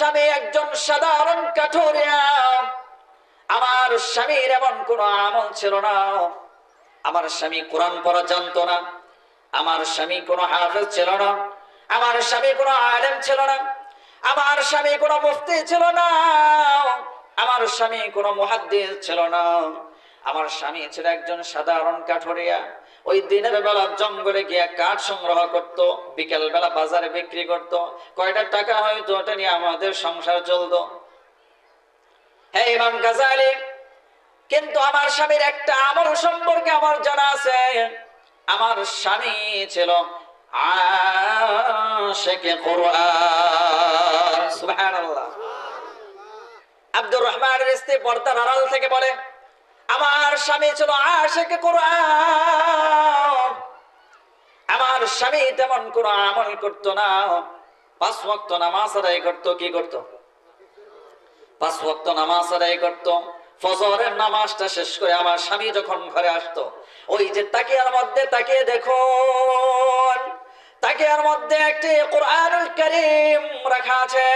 স্বামী একজন সাধারণ কাঠুরিয়া। আমার স্বামীর এমন কোনো আমল ছিল না। আমার স্বামী কোরআন পড়া জানতো না। আমার স্বামী কোনো হাফেজ ছিল না। আমার স্বামী কোনো আলেম ছিল না। আমার স্বামী কোনো মুফতি ছিল না। আমার স্বামী কোনো মুহাদ্দিস ছিল না। আমার স্বামী ছিল একজন সাধারণ কাঠুরিয়া। ওই দিনের বেলা জঙ্গলে গিয়ে কাঠ সংগ্রহ করত বিকেল বেলা বাজারে বিক্রি করত, কয়টা টাকা হয়তো ওটা নিয়ে আমাদের সংসার চলতো। হ্যাঁ ইমাম গাজালি, কিন্তু আমার স্বামীর একটা আমল সম্পর্কে আমার জানা আছে। আমার স্বামী ছিল আশেকে কোরআন। সুবহানাল্লাহ। আব্দুর রহমানের স্ত্রী পর্দার আড়াল থেকে বলে আমার স্বামী ছিল আশেকে কোরআন। আমার স্বামী তেমন কোন আমল করতো না। পাঁচ ওয়াক্ত নামাজ আদায় করতো, কি করতো? পাঁচ ওয়াক্ত নামাজ আদায় করতো। ফজরের নামাজটা শেষ করে আমার স্বামী যখন ঘরে আসতো, ওই যে তাকিয়ার মধ্যে তাকিয়ে দেখুন, তাকিয়ার মধ্যে একটি কোরআনুল করিম রাখা আছে।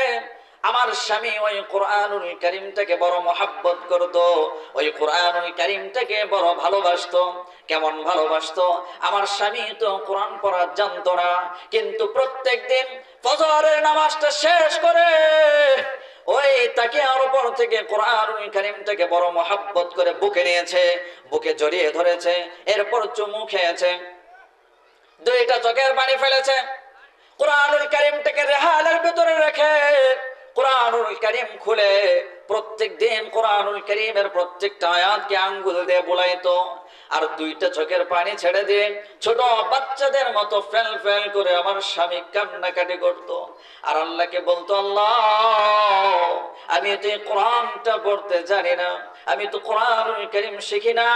আমার স্বামী ওই কোরআনুল করিমটাকে বড় মহাব্বত করত, ওই কোরআনুল করিমটাকে বড় ভালোবাসতো, কেমন ভালোবাসতো? আমার স্বামী তো কোরআন পড়া জানতো না, কিন্তু প্রত্যেক দিন ফজরের নামাজটা শেষ করে ওই তাকে আর উপর থেকে কোরআনুল কারিমটাকে বড় মহাব্বত করে বুকে নিয়েছে, বুকে জড়িয়ে ধরেছে, এরপর চুমু খেয়েছে, দুইটা চোখের পানি ফেলেছে। কোরআনুল কারিমটাকে রেহালের কোরআনুল কারিম খুলে প্রত্যেক দিন কোরআনুল কারিমের প্রত্যেকটা আয়াতকে আঙ্গুল দিয়ে বুলাইতো আর দুইটা চোখের পানি ছেড়ে দিয়ে ছোট বাচ্চাদের মতো ফেল ফেল করে আমার স্বামী কান্নাকাটি করত। আর আল্লাহকে বলতো, আল্লাহ, আমি তো এই কোরআনটা পড়তে জানি না, আমি তো কোরআনুল কারিম শিখি না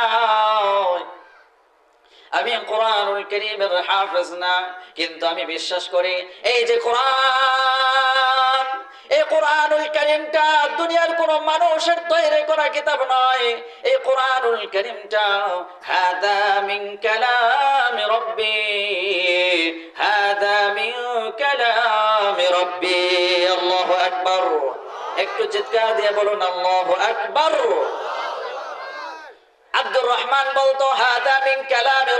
আমি কোরআনুল করিমের হাফেজ না, কিন্তু আমি বিশ্বাস করি, এই যে কোরআন করিমটা দুনিয়ার কোন মানুষের তৈরি করা কিতাব নয়। এই কোরআনুল করিমটা, হাদা মিন কালামি রব্বি, হাদা মিন কালামি রব্বি। আল্লাহু আকবার। একটু চিৎকার দিয়ে বলুন, আল্লাহু আকবার। আব্দুর রহমান বলতো, হাদা মিন কালামি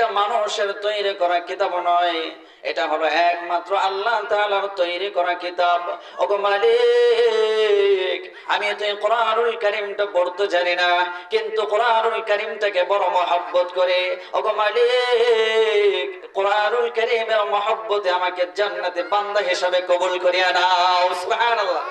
এটা মানুষের তৈরি করা কিতাব নয়। এটা হলো একমাত্র আল্লাহ তাআলার তৈরি করা কিতাব। ওগো মালিক, আমি তো এই কোরআনুল কারীমটা পড়তে জানি না, কিন্তু কোরআনুল কারীমটাকে বড় মহব্বত করে। ওগো মালিক, কোরআনুল কারীমের মহব্বতে আমাকে জান্নাতে বান্দা হিসাবে কবুল করিয়া নাও, সুবহানাল্লাহ।